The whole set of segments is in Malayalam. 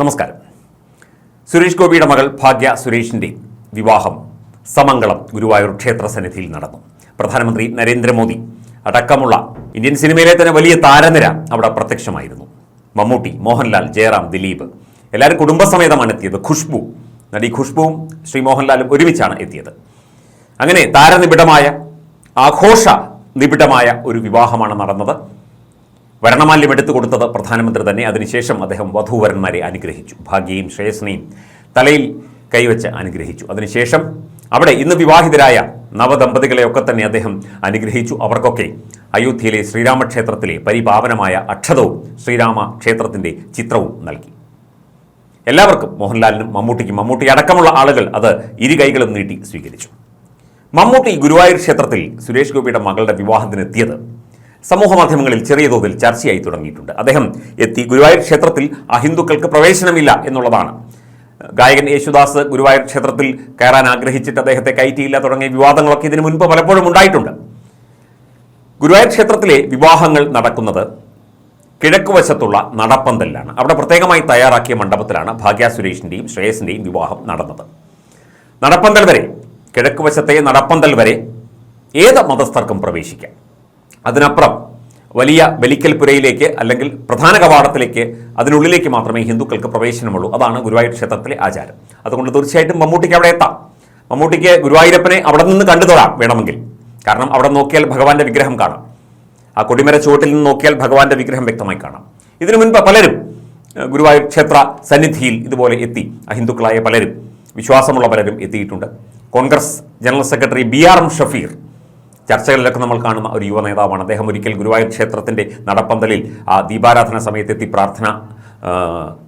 നമസ്കാരം. സുരേഷ് ഗോപിയുടെ മകൾ ഭാഗ്യ സുരേഷിന്റെ വിവാഹം സമംഗളം ഗുരുവായൂർ ക്ഷേത്ര സന്നിധിയിൽ നടന്നു. പ്രധാനമന്ത്രി നരേന്ദ്രമോദി അടക്കമുള്ള ഇന്ത്യൻ സിനിമയിലെ തന്നെ വലിയ താരനിര അവിടെ പ്രത്യക്ഷമായിരുന്നു. മമ്മൂട്ടി മോഹൻലാൽ ജയറാം ദിലീപ് എല്ലാവരും കുടുംബസമേതമാണ് എത്തിയത്. ഖുഷ്ബു നടി ഖുഷ്ബുവും ശ്രീ മോഹൻലാലും ഒരുമിച്ചാണ് എത്തിയത്. അങ്ങനെ താരനിബിഡമായ ആഘോഷ നിബിഡമായ ഒരു വിവാഹമാണ് നടന്നത്. വരണമാല്യം എടുത്തു കൊടുത്തത് പ്രധാനമന്ത്രി തന്നെ. അതിനുശേഷം അദ്ദേഹം വധൂവരന്മാരെ അനുഗ്രഹിച്ചു. ഭാഗ്യയും ശ്രേയസ്നയും തലയിൽ കൈവച്ച് അനുഗ്രഹിച്ചു. അതിനുശേഷം അവിടെ ഇന്ന് വിവാഹിതരായ നവദമ്പതികളെയൊക്കെ തന്നെ അദ്ദേഹം അനുഗ്രഹിച്ചു. അവർക്കൊക്കെ അയോധ്യയിലെ ശ്രീരാമക്ഷേത്രത്തിലെ പരിപാവനമായ അക്ഷതവും ശ്രീരാമ ക്ഷേത്രത്തിന്റെ ചിത്രവും നൽകി. എല്ലാവർക്കും മോഹൻലാലിനും മമ്മൂട്ടിക്കും മമ്മൂട്ടി അടക്കമുള്ള ആളുകൾ അത് ഇരു കൈകളും നീട്ടി സ്വീകരിച്ചു. മമ്മൂട്ടി ഗുരുവായൂർ ക്ഷേത്രത്തിൽ സുരേഷ് ഗോപിയുടെ മകളുടെ വിവാഹത്തിനെത്തിയത് സമൂഹ മാധ്യമങ്ങളിൽ ചെറിയ തോതിൽ ചർച്ചയായി തുടങ്ങിയിട്ടുണ്ട്. അദ്ദേഹം എത്തി ഗുരുവായൂർ ക്ഷേത്രത്തിൽ അഹിന്ദുക്കൾക്ക് പ്രവേശനമില്ല എന്നുള്ളതാണ്. ഗായകൻ യേശുദാസ് ഗുരുവായൂർ ക്ഷേത്രത്തിൽ കയറാൻ ആഗ്രഹിച്ചിട്ട് അദ്ദേഹത്തെ കയറ്റിയില്ല തുടങ്ങിയ വിവാദങ്ങളൊക്കെ ഇതിനു മുൻപ് പലപ്പോഴും ഉണ്ടായിട്ടുണ്ട്. ഗുരുവായൂർ ക്ഷേത്രത്തിലെ വിവാഹങ്ങൾ നടക്കുന്നത് കിഴക്കുവശത്തുള്ള നടപ്പന്തലിലാണ്. അവിടെ പ്രത്യേകമായി തയ്യാറാക്കിയ മണ്ഡപത്തിലാണ് ഭാഗ്യ സുരേഷിന്റെയും ശ്രേയസിന്റെയും വിവാഹം നടന്നത്. നടപ്പന്തൽ വരെ കിഴക്കുവശത്തെ നടപ്പന്തൽ വരെ ഏത് മതസ്ഥർക്കും പ്രവേശിക്കാം. അതിനപ്പുറം വലിയ ബലിക്കൽപുരയിലേക്ക് അല്ലെങ്കിൽ പ്രധാന കവാടത്തിലേക്ക് അതിനുള്ളിലേക്ക് മാത്രമേ ഹിന്ദുക്കൾക്ക് പ്രവേശനമുള്ളൂ. അതാണ് ഗുരുവായൂർ ക്ഷേത്രത്തിലെ ആചാരം. അതുകൊണ്ട് തീർച്ചയായിട്ടും മമ്മൂട്ടിക്ക് അവിടെ എത്താം. മമ്മൂട്ടിക്ക് ഗുരുവായൂരപ്പനെ അവിടെ നിന്ന് കണ്ടു വേണമെങ്കിൽ. കാരണം അവിടെ നോക്കിയാൽ ഭഗവാന്റെ വിഗ്രഹം കാണാം. ആ കൊടിമര ചുവട്ടിൽ നിന്ന് നോക്കിയാൽ ഭഗവാന്റെ വിഗ്രഹം വ്യക്തമായി കാണാം. ഇതിനു മുൻപ് പലരും ഗുരുവായൂർ ക്ഷേത്ര സന്നിധിയിൽ ഇതുപോലെ എത്തി. അഹിന്ദുക്കളായ പലരും വിശ്വാസമുള്ള പലരും എത്തിയിട്ടുണ്ട്. Congress general secretary B R M Shafeer ചർച്ചകളിലൊക്കെ നമ്മൾ കാണുന്ന ഒരു യുവ നേതാവാണ്. അദ്ദേഹം ഒരിക്കൽ ഗുരുവായൂർ ക്ഷേത്രത്തിന്റെ നടപ്പന്തലിൽ ആ ദീപാരാധന സമയത്തെത്തി പ്രാർത്ഥന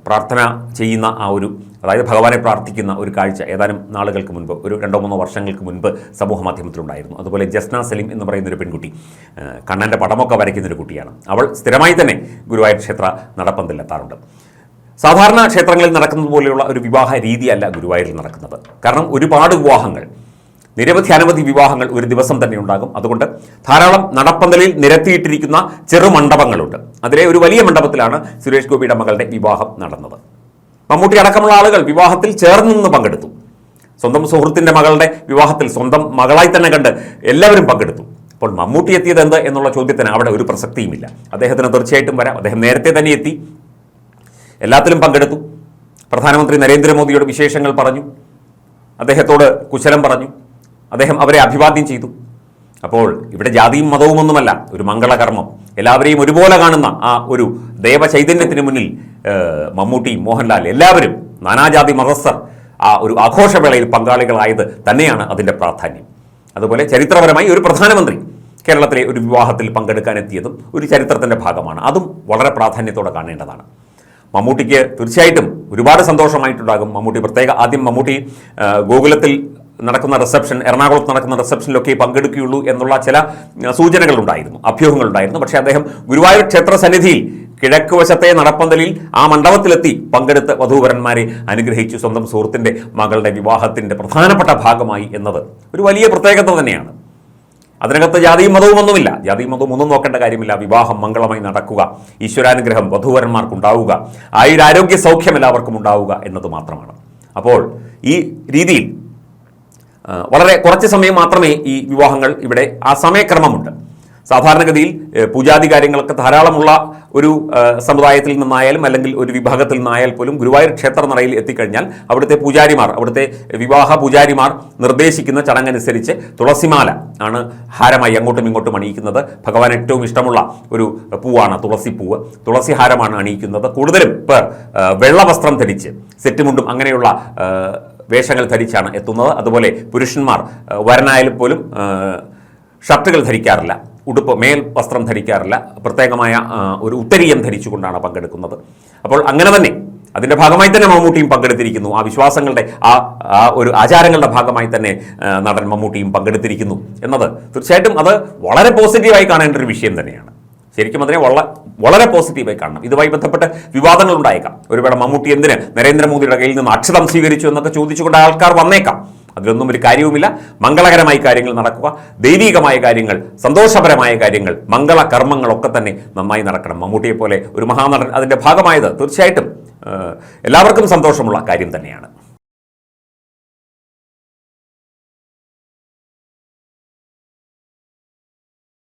പ്രാർത്ഥന ചെയ്യുന്ന ആ ഒരു അതായത് ഭഗവാനെ പ്രാർത്ഥിക്കുന്ന ഒരു കാഴ്ച ഏതാനും നാളുകൾക്ക് മുൻപ് ഒരു രണ്ടോ മൂന്നോ വർഷങ്ങൾക്ക് മുൻപ് സമൂഹ മാധ്യമത്തിലുണ്ടായിരുന്നു. അതുപോലെ ജസ്ന സലീം എന്ന് പറയുന്ന ഒരു പെൺകുട്ടി കണ്ണന്റെ പടമൊക്കെ വരയ്ക്കുന്ന ഒരു കുട്ടിയാണ്. അവൾ സ്ഥിരമായി തന്നെ ഗുരുവായൂർ ക്ഷേത്ര നടപ്പന്തലിലെത്താറുണ്ട്. സാധാരണ ക്ഷേത്രങ്ങളിൽ നടക്കുന്നത് പോലെയുള്ള ഒരു വിവാഹ രീതിയല്ല ഗുരുവായൂരിൽ നടക്കുന്നത്. കാരണം ഒരുപാട് വിവാഹങ്ങൾ നിരവധി അനവധി വിവാഹങ്ങൾ ഒരു ദിവസം തന്നെ ഉണ്ടാകും. അതുകൊണ്ട് ധാരാളം നടപ്പന്തലിൽ നിരത്തിയിട്ടിരിക്കുന്ന ചെറു മണ്ഡപങ്ങളുണ്ട് അതിലെ ഒരു വലിയ മണ്ഡപത്തിലാണ് സുരേഷ് ഗോപിയുടെ മകളുടെ വിവാഹം നടന്നത്. മമ്മൂട്ടി അടക്കമുള്ള ആളുകൾ വിവാഹത്തിൽ ചേർന്നു പങ്കെടുത്തു. സ്വന്തം സുഹൃത്തിന്റെ മകളുടെ വിവാഹത്തിൽ സ്വന്തം മകളായി തന്നെ കണ്ട് എല്ലാവരും പങ്കെടുത്തു. അപ്പോൾ മമ്മൂട്ടി എത്തിയത് എന്ത് എന്നുള്ള ചോദ്യത്തിന് അവിടെ ഒരു പ്രസക്തിയുമില്ല. അദ്ദേഹത്തിന് തീർച്ചയായിട്ടും വരാം. അദ്ദേഹം നേരത്തെ തന്നെ എത്തി. എല്ലാത്തിലും പങ്കെടുത്തു. പ്രധാനമന്ത്രി നരേന്ദ്രമോദിയുടെ വിശേഷങ്ങൾ പറഞ്ഞു. അദ്ദേഹത്തോട് കുശലം പറഞ്ഞു. അദ്ദേഹം അവരെ അഭിവാദ്യം ചെയ്തു. അപ്പോൾ ഇവിടെ ജാതിയും മതവുമൊന്നുമല്ല ഒരു മംഗളകർമ്മം. എല്ലാവരെയും ഒരുപോലെ കാണുന്ന ആ ഒരു ദേവചൈതന്യത്തിന് മുന്നിൽ മമ്മൂട്ടി മോഹൻലാൽ എല്ലാവരും നാനാജാതി മതസ്ഥർ ആ ഒരു ആഘോഷവേളയിൽ പങ്കാളികളായത് തന്നെയാണ് അതിന്റെ പ്രാധാന്യം. അതുപോലെ ചരിത്രപരമായി ഒരു പ്രധാനമന്ത്രി കേരളത്തിലെ ഒരു വിവാഹത്തിൽ പങ്കെടുക്കാനെത്തിയതും ഒരു ചരിത്രത്തിന്റെ ഭാഗമാണ്. അതും വളരെ പ്രാധാന്യത്തോടെ കാണേണ്ടതാണ്. മമ്മൂട്ടിക്ക് തീർച്ചയായിട്ടും ഒരുപാട് സന്തോഷമായിട്ടുണ്ടാകും. മമ്മൂട്ടി പ്രത്യേക ആദ്യം മമ്മൂട്ടി ഗോകുലത്തിൽ നടക്കുന്ന റിസപ്ഷൻ എറണാകുളത്ത് നടക്കുന്ന റിസപ്ഷനിലൊക്കെ പങ്കെടുക്കുകയുള്ളൂ എന്നുള്ള ചില സൂചനകളുണ്ടായിരുന്നു അഭ്യൂഹങ്ങളുണ്ടായിരുന്നു. പക്ഷേ അദ്ദേഹം ഗുരുവായൂർ ക്ഷേത്ര സന്നിധിയിൽ കിഴക്ക് വശത്തെ നടപ്പന്തലിൽ ആ മണ്ഡപത്തിലെത്തി പങ്കെടുത്ത് വധൂവരന്മാരെ അനുഗ്രഹിച്ചു. സ്വന്തം സുഹൃത്തിന്റെ മകളുടെ വിവാഹത്തിന്റെ പ്രധാനപ്പെട്ട ഭാഗമായി എന്നത് ഒരു വലിയ പ്രത്യേകത തന്നെയാണ്. അതിനകത്ത് ജാതിയും മതവും ഒന്നുമില്ല. ജാതിയും മതവും ഒന്നും നോക്കേണ്ട കാര്യമില്ല. വിവാഹം മംഗളമായി നടക്കുക. ഈശ്വരാനുഗ്രഹം വധൂവരന്മാർക്കുണ്ടാവുക. ആയുരാരോഗ്യ സൗഖ്യം എല്ലാവർക്കും ഉണ്ടാവുക എന്നത് മാത്രമാണ്. അപ്പോൾ ഈ രീതിയിൽ വളരെ കുറച്ച് സമയം മാത്രമേ ഈ വിവാഹങ്ങൾ ഇവിടെ ആ സമയക്രമമുണ്ട്. സാധാരണഗതിയിൽ പൂജാതി കാര്യങ്ങളൊക്കെ ധാരാളമുള്ള ഒരു സമുദായത്തിൽ നിന്നായാലും അല്ലെങ്കിൽ ഒരു വിഭാഗത്തിൽ നിന്നായാൽ പോലും ഗുരുവായൂർ ക്ഷേത്ര നടയിൽ എത്തിക്കഴിഞ്ഞാൽ അവിടുത്തെ പൂജാരിമാർ അവിടുത്തെ വിവാഹ പൂജാരിമാർ നിർദ്ദേശിക്കുന്ന ചടങ്ങനുസരിച്ച് തുളസിമാല ആണ് ഹാരമായി അങ്ങോട്ടും ഇങ്ങോട്ടും അണിയിക്കുന്നത്. ഭഗവാൻ ഏറ്റവും ഇഷ്ടമുള്ള ഒരു പൂവാണ് തുളസിപ്പൂവ്. തുളസി ഹാരമാണ് അണിയിക്കുന്നത്. കൂടുതലും പേർ വെള്ള ധരിച്ച് സെറ്റുമുണ്ടും അങ്ങനെയുള്ള വേഷങ്ങൾ ധരിച്ചാണ് എത്തുന്നത്. അതുപോലെ പുരുഷന്മാർ വരനായാലും പോലും ഷർട്ടുകൾ ധരിക്കാറില്ല ഉടുപ്പ് മേൽ വസ്ത്രം ധരിക്കാറില്ല. പ്രത്യേകമായ ഒരു ഉത്തരീയം ധരിച്ചുകൊണ്ടാണ് പങ്കെടുക്കുന്നത്. അപ്പോൾ അങ്ങനെ തന്നെ അതിന്റെ ഭാഗമായി തന്നെ മമ്മൂട്ടിയും പങ്കെടുത്തിരിക്കുന്നു. ആ വിശ്വാസങ്ങളുടെ ആ ആ ഒരു ആചാരങ്ങളുടെ ഭാഗമായി തന്നെ നടൻ മമ്മൂട്ടിയും പങ്കെടുത്തിരിക്കുന്നു. എന്നത് തീർച്ചയായിട്ടും അത് വളരെ പോസിറ്റീവായി കാണേണ്ട ഒരു വിഷയം തന്നെയാണ്. ശരിക്കും അതിനെ വളരെ വളരെ പോസിറ്റീവായി കാണണം ഇതുമായി ബന്ധപ്പെട്ട് വിവാദങ്ങൾ ഉണ്ടായേക്കാം. ഒരുപാട് മമ്മൂട്ടി എന്തിന് നരേന്ദ്രമോദിയുടെ കയ്യിൽ നിന്ന് അക്ഷതം സ്വീകരിച്ചു എന്നൊക്കെ ചോദിച്ചുകൊണ്ട് ആൾക്കാർ വന്നേക്കാം. അതിലൊന്നും ഒരു കാര്യവുമില്ല. മംഗളകരമായ കാര്യങ്ങൾ നടക്കുക. ദൈവികമായ കാര്യങ്ങൾ സന്തോഷപരമായ കാര്യങ്ങൾ മംഗള കർമ്മങ്ങളൊക്കെ തന്നെ നന്നായി നടക്കണം. മമ്മൂട്ടിയെ പോലെ ഒരു മഹാനടൻ അതിന്റെ ഭാഗമായത് തീർച്ചയായിട്ടും എല്ലാവർക്കും സന്തോഷമുള്ള കാര്യം തന്നെയാണ്.